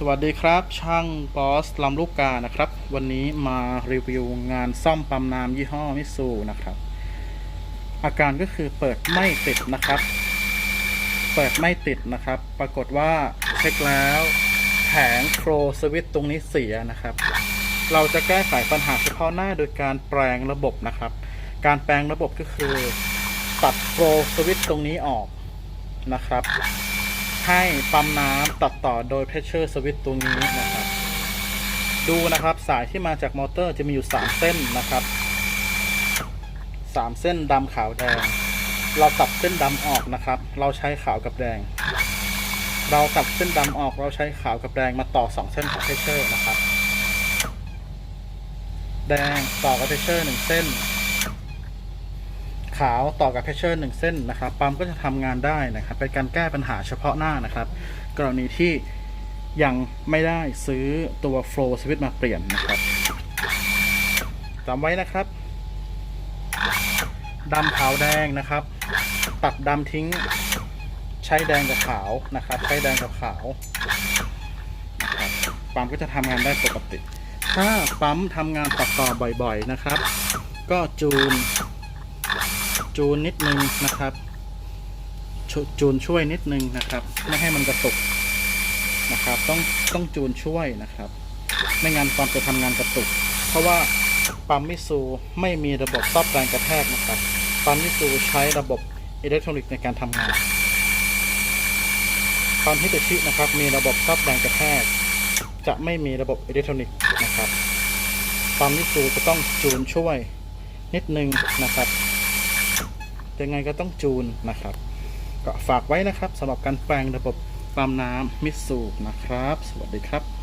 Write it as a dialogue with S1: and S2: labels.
S1: สวัสดีครับ ช่างบอสลำลูกกานะครับ วันนี้มารีวิวงานซ่อมปั๊มน้ำยี่ห้อมิสูนะครับ อาการก็คือเปิดไม่ติดนะครับ เปิดไม่ติดนะครับ ปรากฏว่าเช็คแล้วแผงโครสวิตตรงนี้เสียนะครับ เราจะแก้ไขปัญหาเฉพาะหน้าโดยการแปลงระบบนะครับ การแปลงระบบก็คือ ตัดโครสวิตตรงนี้ออกนะครับ ให้ปั๊มน้ำตัดต่อโดยเพชเชอร์สวิตตัวนี้นะครับ ดูนะครับสายที่มาจากมอเตอร์จะมีอยู่ 3 เส้นนะครับ 3 เส้นดำขาวแดง เราตัดเส้นดำออกนะครับ เราใช้ขาวกับแดง เราตัดเส้นดำออกเราใช้ขาวกับแดงมาต่อ 2 เส้นของเพชเชอร์นะครับ แดงต่อกับเพชเชอร์หนึ่งเส้น ขาวต่อกับเพชเชอร์หนึ่งเส้นนะครับปั๊มก็จะทำงานได้นะครับเป็นการแก้ปัญหาเฉพาะหน้านะครับ กรณีที่ยังไม่ได้ซื้อตัว flow switch มาเปลี่ยนนะครับจำไว้นะครับดำขาวแดงนะครับ ตัดดำทิ้ง ใช้แดงกับขาวนะครับ ใช้แดงกับขาวปั๊มก็จะทำงานได้ปกติ ถ้าปั๊มทำงานตัดต่อบ่อยๆนะครับ ก็จูน จูนนิดนึงนะครับ จูนช่วยนิดนึงนะครับ ไม่ให้มันกระตุกนะครับ ต้องต้องจูนช่วยนะครับ ไม่งั้นปั๊มจะทำงานกระตุก เพราะว่าปั๊มมิซูไม่มีระบบซับแรงกระแทกนะครับปั๊มมิซูใช้ระบบอิเล็กทรอนิกส์ในการทำงานปั๊มฮิตาชินะครับ มีระบบซับแรงกระแทก จะไม่มีระบบอิเล็กทรอนิกส์นะครับปั๊มมิซูจะต้องจูนช่วยนิดนึงนะครับ ยังไงก็ต้องจูนนะครับ ก็ฝากไว้นะครับสำหรับการแปลงระบบปั๊มน้ำมิสูบนะครับ สวัสดีครับ